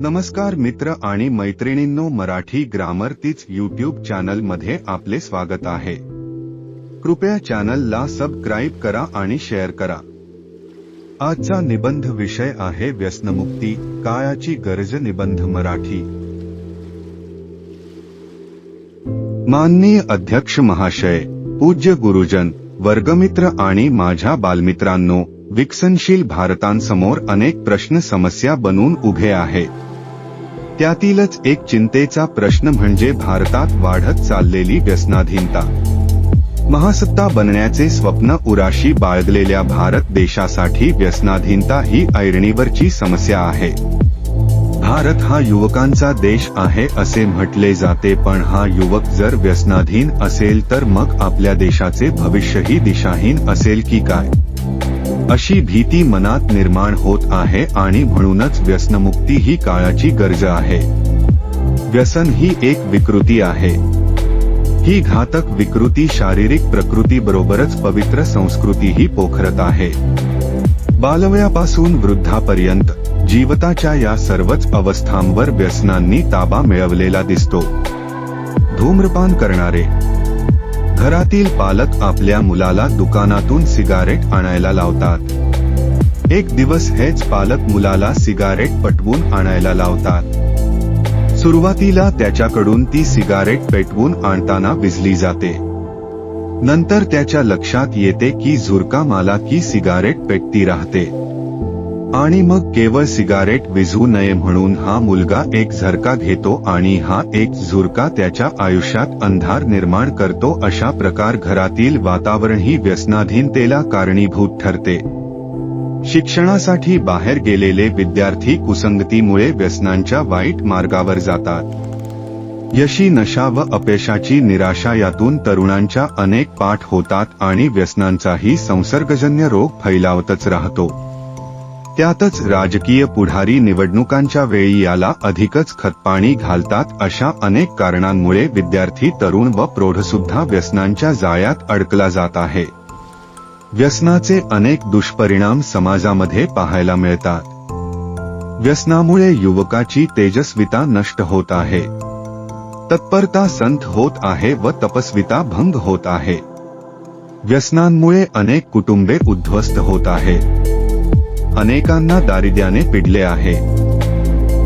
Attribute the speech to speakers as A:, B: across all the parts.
A: नमस्कार मित्र आणि मैत्रिणींनो मराठी ग्रामर तीच युट्यूब चॅनलमध्ये आपले स्वागत आहे. कृपया चॅनलला सबस्क्राईब करा आणि शेअर करा. आजचा निबंध विषय आहे व्यसनमुक्ती काळाची गरज निबंध मराठी. माननीय अध्यक्ष महाशय पूज्य गुरुजन वर्गमित्र आणि माझ्या बालमित्रांनो विकसनशील भारतांसमोर अनेक प्रश्न समस्या बनून उभे आहेत त्यातीलच एक चिंतेचा प्रश्न म्हणजे भारतात वाढत चाललेली व्यसनाधीनता. महासत्ता बनण्याचे स्वप्न उराशी बाळगलेल्या भारत देशासाठी व्यसनाधीनता ही ऐरणीवरची समस्या आहे. भारत हा युवकांचा देश आहे असे म्हटले जाते पण हा युवक जर व्यसनाधीन असेल तर मग आपल्या देशाचे भविष्यही दिशाहीन असेल की काय? अशी भीती मनात निर्माण होत आहे आणि म्हणूनच व्यसनमुक्ती ही काळाची गरज आहे. व्यसन ही एक विकृती आहे. ही घातक विकृती शारीरिक प्रकृतीबरोबरच पवित्र संस्कृतीही पोखरत आहे. बालवयापासून वृद्धापर्यंत जीवताच्या या सर्वच अवस्थांवर व्यसनांनी ताबा मिळवलेला दिसतो. धूम्रपान करणारे घरातील पालक आपल्या मुलाला दुकानातून सिगारेट आणायला लावतात. एक दिवस हेच पालक मुलाला सिगारेट पटवून आणायला लावतात. सुरुवातीला त्याच्याकडून ती सिगारेट पेटवून आणताना विजली जाते. नंतर त्याच्या लक्षात येते की झुरका माला की सिगारेट पेटती राहते. आणि मग केवळ सिगारेट विझू नये म्हणून हा मुलगा एक झरका घेतो आणि हा एक झुरका त्याच्या आयुष्यात अंधार निर्माण करतो. अशा प्रकार घरातील वातावरण ही व्यसनाधीनतेला कारणीभूत ठरते. शिक्षणासाठी बाहेर गेलेले विद्यार्थी कुसंगतीमुळे व्यसनांच्या वाईट मार्गावर जातात. यशी नशा व अपयशाची निराशा यातून तरुणांच्या अनेक पाठ होतात आणि व्यसनांचाही संसर्गजन्य रोग फैलावतच राहतो. त्यातच राजकीय पुढारी निवडणुकांच्या वेळी याला अधिकच खतपाणी घालतात अशा अनेक कारणांमुळे विद्यार्थी तरुण व प्रौढसुद्धा व्यसनांच्या जाळ्यात अडकला जात आहे. व्यसनाचे अनेक दुष्परिणाम समाजामध्ये पाहायला मिळतात. व्यसनामुळे युवकाची तेजस्विता नष्ट होत आहे. तत्परता संत होत आहे व तपस्विता भंग होत आहे. व्यसनांमुळे अनेक कुटुंबे उद्ध्वस्त होत आहेत. अनेकांना दारिद्र्याने पिडले आहे.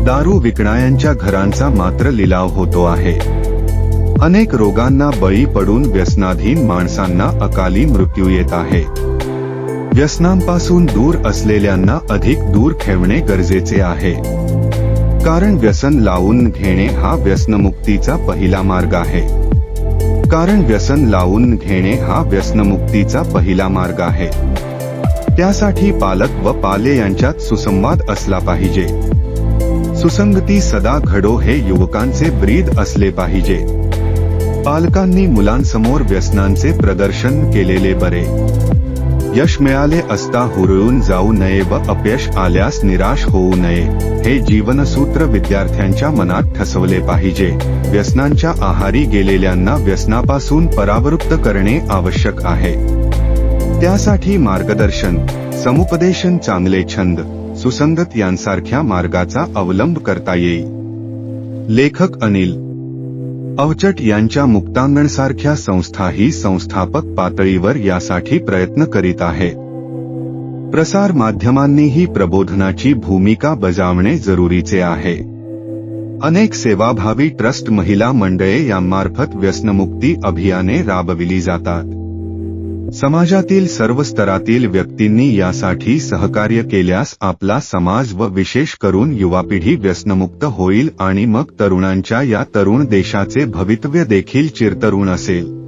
A: दारू विकणाऱ्यांच्या घरांचा मात्र लिलाव होतो आहे. अनेक रोगांना बळी पडून व्यसनाधीन माणसांना अकाली मृत्यू येत आहे. व्यसनांपासून दूर असलेल्यांना अधिक दूर ठेवणे गरजेचे आहे. कारण व्यसन लावून घेणे हा व्यसनमुक्तीचा पहिला मार्ग आहे. कारण व्यसन लावून घेणे हा व्यसनमुक्तीचा पहिला मार्ग आहे. त्यासाठी पालक व पाले यांच्यात सुसंवाद असला पाहिजे. सुसंगती सदा घडो हे युवकांचे ब्रीद असले पाहिजे. पालकांनी मुलांसमोर व्यसनांचे प्रदर्शन केलेले बरे. यश मिळाले असता हुरळून जाऊ नये व अपयश आल्यास निराश होऊ नये हे जीवनसूत्र विद्यार्थ्यांच्या मनात ठसवले पाहिजे. व्यसनांच्या आहारी गेलेल्यांना व्यसनापासून परावृत्त करणे आवश्यक आहे. त्यासाठी मार्गदर्शन समुपदेशन चांगले छंद सुसंगत यांसारख्या मार्गाचा अवलंब करता येईल. लेखक अनिल. अवचट यांच्या मुक्तांगणसारख्या संस्थाही संस्थापक पातळीवर यासाठी प्रयत्न करीत आहे. प्रसार माध्यमांनीही प्रबोधनाची भूमिका बजावणे जरुरीचे आहे. अनेक सेवाभावी ट्रस्ट महिला मंडळे यांमार्फत व्यसनमुक्ती अभियाने राबविली जातात. समाजातील सर्व स्तरातील व्यक्तींनी यासाठी सहकार्य केल्यास आपला समाज व विशेष करून युवा पिढी व्यसनमुक्त होईल आणि मग तरुणांच्या या तरुण देशाचे भवितव्य देखील चिरतरुण असेल.